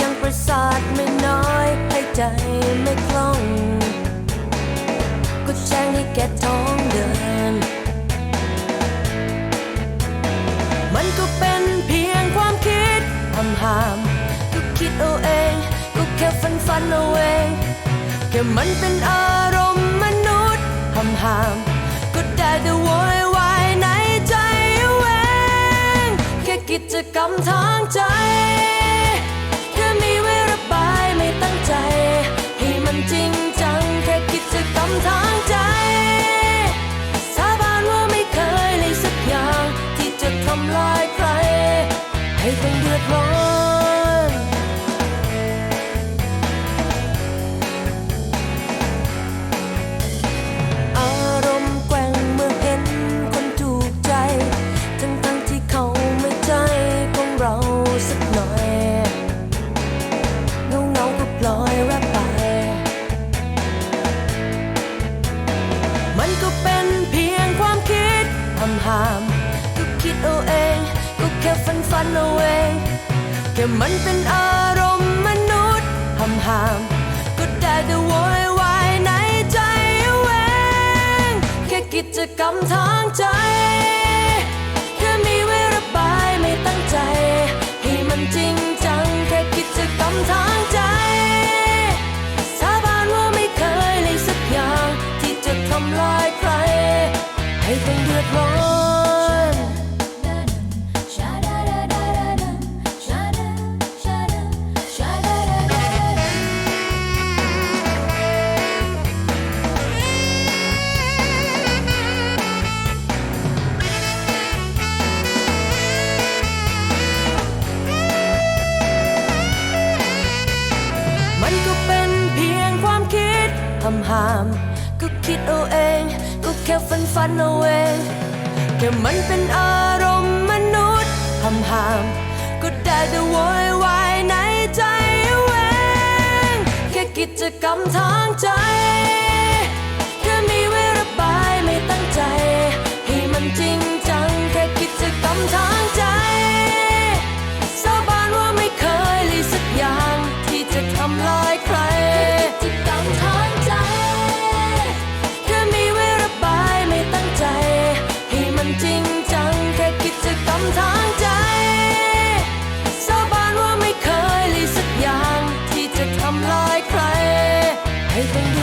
ยังประสาทไม่น้อยให้ใจไม่คล่อง ก็แจ้งให้แกท้องเดิน มันก็เป็นเพียงความคิดหำหามก็คิดเอาเอง ก็แค่ฝันฝันเอาเองแค่มันเป็นอารมณ์มนุษย์หำหามก็ได้แต่โวยวายในใจเอาเองแค่กิจกรรมทางใจ ให้ต้องเดือดร้อนอารมณ์แกว่งเมื่อเห็นคนถูกใจ ทั้งทั้งที่เขาไม่ใจของเราสักหน่อยเงาเงาก็ปล่อยแวบไป มันก็เป็นเพียงความคิดหำหาม ค่ฝันฝันเอาเองแค่มันเป็นอารมณ์มนุษย์หำหามก็ได้แต่โวยวายในใจเอาเองแค่กิจกรรมทางใจ แค่มีไว้ระบายไม่ตั้งใจ ให้มันจริงจังแค่กิจกรรมทางใจสาบานว่าไม่เคยเลยสักอย่าง ที่จะทำลายใคร ให้ต้องเดือดร้อน หาม ก็คิดเอาเอง ก็แค่ฝันฝันเอาเองแค่มันเป็นอารมณ์มนุษย์หำหาม ก็ได้แต่โวยวายในใจเอาเองแค่กิจกรรมทางใจ แค่มีไว้ระบายไม่ตั้งใจ ให้มันจริงจังแค่กิจกรรมทาง เค